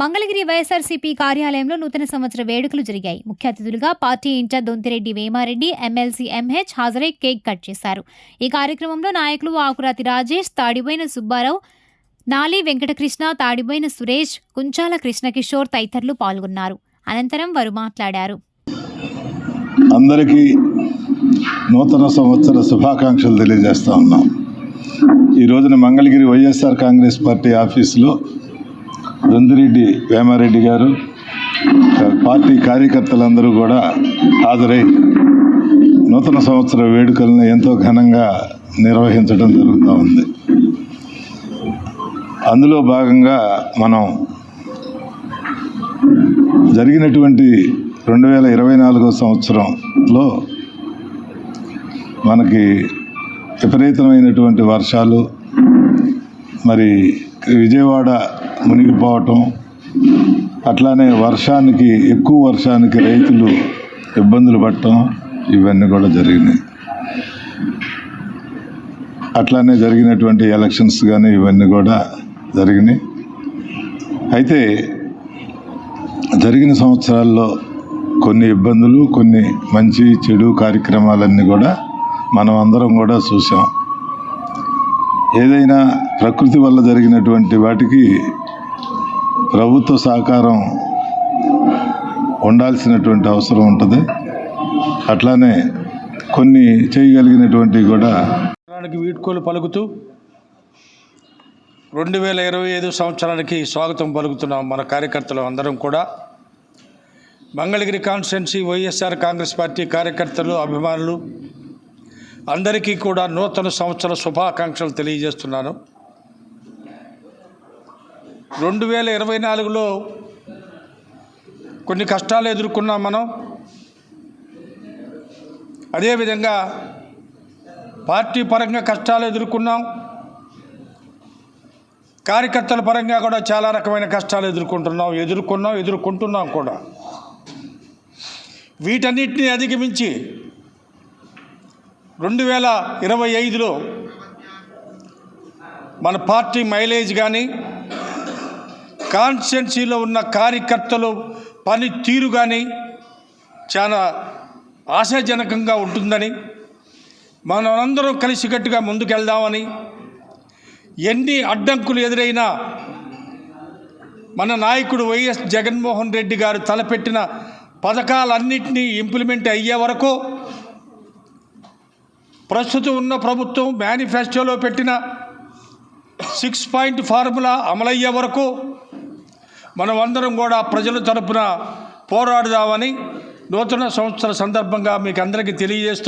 మంగళగిరి వైఎస్ఆర్సీపీ కార్యాలయంలో నూతన సంవత్సర వేడుకలు జరిగాయి. ముఖ్య అతిథులుగా party in charge Dontireddy Vemareddy MLC MH హాజరై కేక్ కట్ చేశారు. ఈ కార్యక్రమంలో నాయకులు ఆకురాతి రాజేష్ తాడిబోయిన సుబ్బారావు నాలి వెంకటకృష్ణ తాడిబోయిన సురేష్ కుంచాల కృష్ణకిషోర్ తదితరులు పాల్గొన్నారు. అనంతరం వారు మాట్లాడారు. అందరికీ నూతన సంవత్సర శుభాకాంక్షలు తెలియజేస్తా ఉన్నాం. ఈ రోజున మంగళగిరి వైఎస్ఆర్ కాంగ్రెస్ పార్టీ ఆఫీసులో దొందిరెడ్డి వేమారెడ్డి గారు పార్టీ కార్యకర్తలందరూ కూడా హాజరై నూతన సంవత్సర వేడుకలను ఎంతో ఘనంగా నిర్వహించడం జరుగుతూ ఉంది. అందులో భాగంగా మనం జరిగినటువంటి రెండు వేల ఇరవై నాలుగో సంవత్సరంలో మనకి విపరీతమైనటువంటి వర్షాలు మరి విజయవాడ మునిగిపోవటం అట్లానే వర్షానికి ఎక్కువ వర్షానికి రైతులు ఇబ్బందులు పడటం ఇవన్నీ కూడా జరిగినాయి. అట్లానే జరిగినటువంటి ఎలక్షన్స్ కానీ ఇవన్నీ కూడా జరిగినాయి. అయితే జరిగిన సంవత్సరాల్లో కొన్ని ఇబ్బందులు కొన్ని మంచి చెడు కార్యక్రమాలన్నీ కూడా మనం అందరం కూడా చూసాం ఏదైనా ప్రకృతి వల్ల జరిగినటువంటి వాటికి ప్రభుత్వ సహకారం ఉండాల్సినటువంటి అవసరం ఉంటుంది. అట్లానే కొన్ని చేయగలిగినటువంటివి కూడా వీడ్కోలు పలుకుతూ రెండు వేల ఇరవై ఐదు సంవత్సరానికి స్వాగతం పలుకుతున్నాం మన కార్యకర్తలు అందరం కూడా. Mangalagiri constituency YSR Congress party కార్యకర్తలు అభిమానులు అందరికీ కూడా నూతన సంవత్సర శుభాకాంక్షలు తెలియజేస్తున్నాను. రెండు వేల ఇరవై నాలుగులో కొన్ని కష్టాలు ఎదుర్కొన్నాం మనం. అదేవిధంగా పార్టీ పరంగా కష్టాలు ఎదుర్కొన్నాం. కార్యకర్తల పరంగా కూడా చాలా రకమైన కష్టాలు ఎదుర్కొంటున్నాం ఎదుర్కొన్నాం ఎదుర్కొంటున్నాం కూడా. వీటన్నిటిని అధిగమించి రెండు వేల ఇరవై ఐదులో మన పార్టీ మైలేజ్ కానీ కాన్స్టెన్సీలో ఉన్న కార్యకర్తలు పని తీరు కానీ చాలా ఆశాజనకంగా ఉంటుందని మనమందరం కలిసికట్టుగా ముందుకెళ్దామని ఎన్ని అడ్డంకులు ఎదురైనా మన నాయకుడు వైఎస్ జగన్మోహన్ రెడ్డి గారు తలపెట్టిన పథకాలన్నింటినీ ఇంప్లిమెంట్ అయ్యే వరకు ప్రస్తుతం ఉన్న ప్రభుత్వం మేనిఫెస్టోలో పెట్టిన సిక్స్ పాయింట్ ఫార్ములా అమలయ్యే వరకు మనమందరం కూడా ప్రజల తరపున పోరాడుదామని నూతన సంవత్సర సందర్భంగా మీకు అందరికీ తెలియజేస్తూ